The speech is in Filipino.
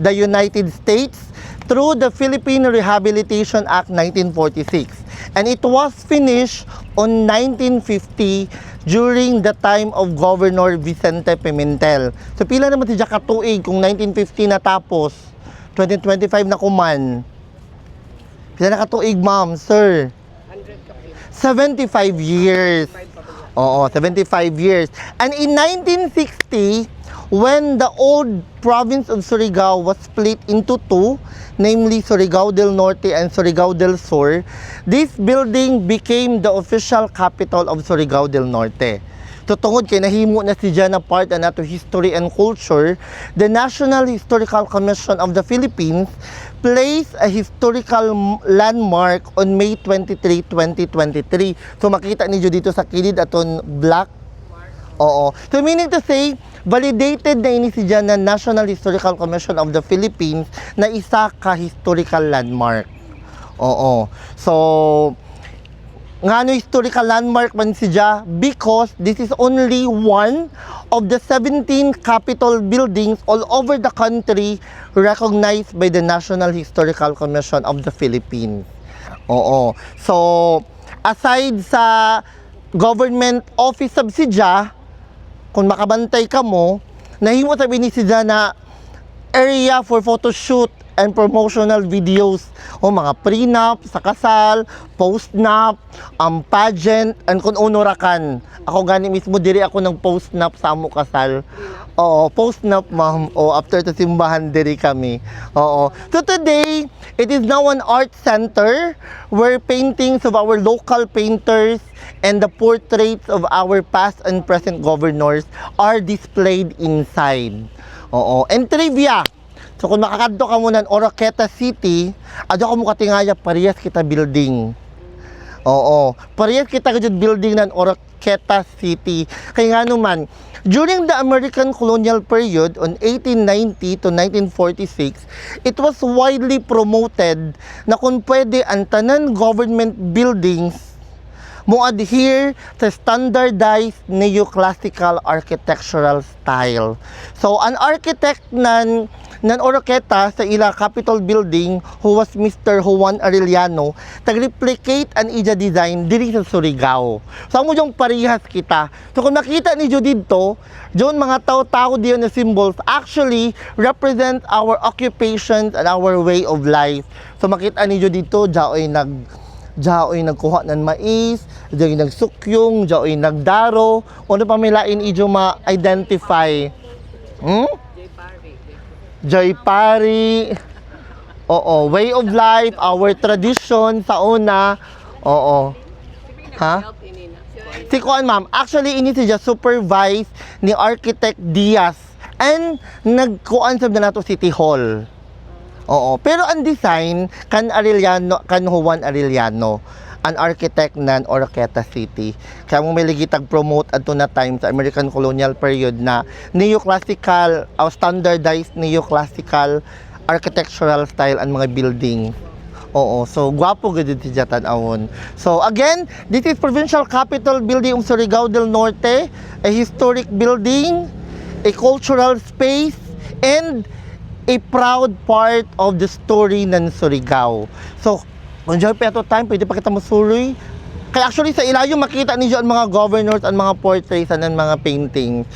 the United States through the Philippine Rehabilitation Act 1946. And it was finished on 1950 during the time of Governor Vicente Pimentel. So pila naman si Jack katuig kung 1950 natapos, 2025 na kuman. Pila na katuig, ma'am, sir? 75 years. Oo, 75 years. And in 1960, when the old province of Surigao was split into two, namely Surigao del Norte and Surigao del Sur, this building became the official capital of Surigao del Norte. Tutungod kay nahimo na si na part na nato history and culture, the National Historical Commission of the Philippines placed a historical landmark on May 23, 2023. So makita niyo dito sa kilid aton black Oo. So meaning to say, validated na ini si dyan na National Historical Commission of the Philippines na isa ka historical landmark. Oo. So, nga no historical landmark man si Dya because this is only one of the 17 capitol buildings all over the country recognized by the National Historical Commission of the Philippines. Oo. So, aside sa government office subsidya, kung makabantay ka mo, nahimo sabi ni si Dya na area for photo shoot and promotional videos o mga prenup sa kasal, postnup, um, pageant, and kung uno ra kan. Ako gani mismo diri ako ng postnup sa amo kasal. Oo, postnup ma'am. O after to simbahan diri kami. Oo. So today, it is now an art center where paintings of our local painters and the portraits of our past and present governors are displayed inside. Oo. And trivia. So kung makakadto ka muna ng Oroqueta City, adto ka mo katingaya parehas kita building. Oo. Parehas kita gajud building ng Oroqueta City. Kaya nga naman, during the American colonial period on 1890 to 1946, it was widely promoted na kung pwede ang tanan government buildings mo adhere sa standardized neoclassical architectural style. So, an architect nan nan Oroqueta sa ila Capitol Building who was Mr. Juan Arellano tag-replicate an ija design diri sa Surigao. So, amo yung parihas kita. So, kung nakita ni dito, Diyon mga tao-tao diyon na symbols actually represent our occupations and our way of life. So, makita niyo dito, jaoy nag Jaoy nagkuha ng mais, jaoy nagsukyong, jaoy nagdaro, ano pa may lain ijo ma-identify. Hmm? Joy Pari. Oo, way of life, our tradition sa una. Oo. Ha? Si Kuan ma'am, actually ini siya supervise ni Architect Diaz and nagkuan sa na nato City Hall. Oo, pero ang design kan Arellano, kan Juan Arellano, an architect nan Oroqueta City. Kaya mo may promote adto na time sa American colonial period na neoclassical o standardized neoclassical architectural style ang mga building. Oo, so gwapo gud si Jatan Awon. So again, this is Provincial Capitol Building of Surigao del Norte, a historic building, a cultural space, and a proud part of the story ng Surigao. So, dyan pa ito time, pwede pa kita masuloy. Kaya actually sa ilayo makita niyo ang mga governors, ang mga portraits, and ang mga paintings.